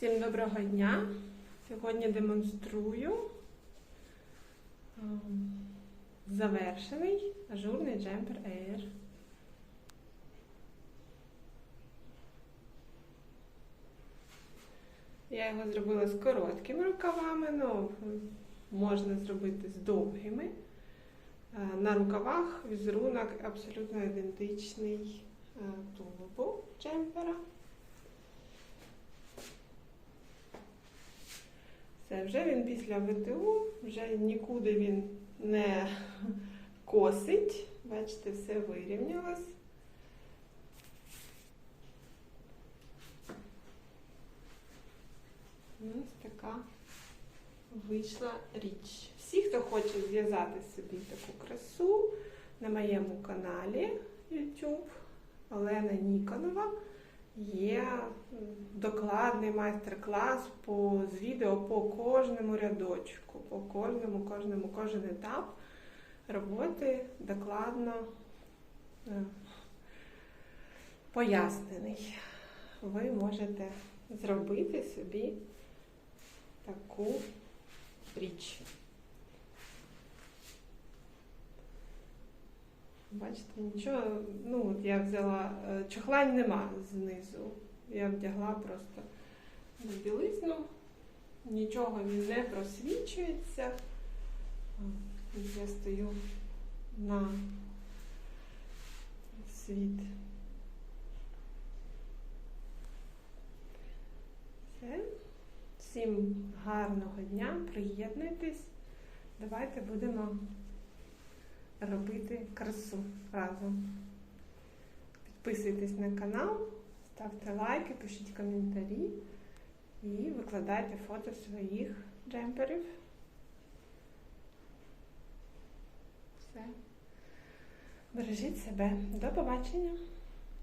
Всім доброго дня! Сьогодні демонструю ем, завершений ажурний джемпер Air. Я його зробила з короткими рукавами, ну можна зробити з довгими. Е, На рукавах візерунок абсолютно ідентичний е, тулубу джемпера. Все, вже він після ВТУ, вже нікуди він не косить. Бачите, все вирівнялось. Ось така вийшла річ. Всі, хто хоче зв'язати собі таку красу на моєму каналі YouTube Олена Ніконова є докладний майстер-клас по, з відео по кожному рядочку, по кожному, кожному, кожен етап роботи докладно е, пояснений. Ви можете зробити собі таку річ. Бачите, нічого, ну от я взяла, е, чохлань нема знизу. Я вдягла просто білизну, нічого він не просвічується. Я стою на світ. Все. Всім гарного дня, приєднуйтесь. Давайте будемо робити красу разом. Підписуйтесь на канал, ставте лайки, пишіть коментарі і викладайте фото своїх джемперів. Все. Бережіть себе. До побачення!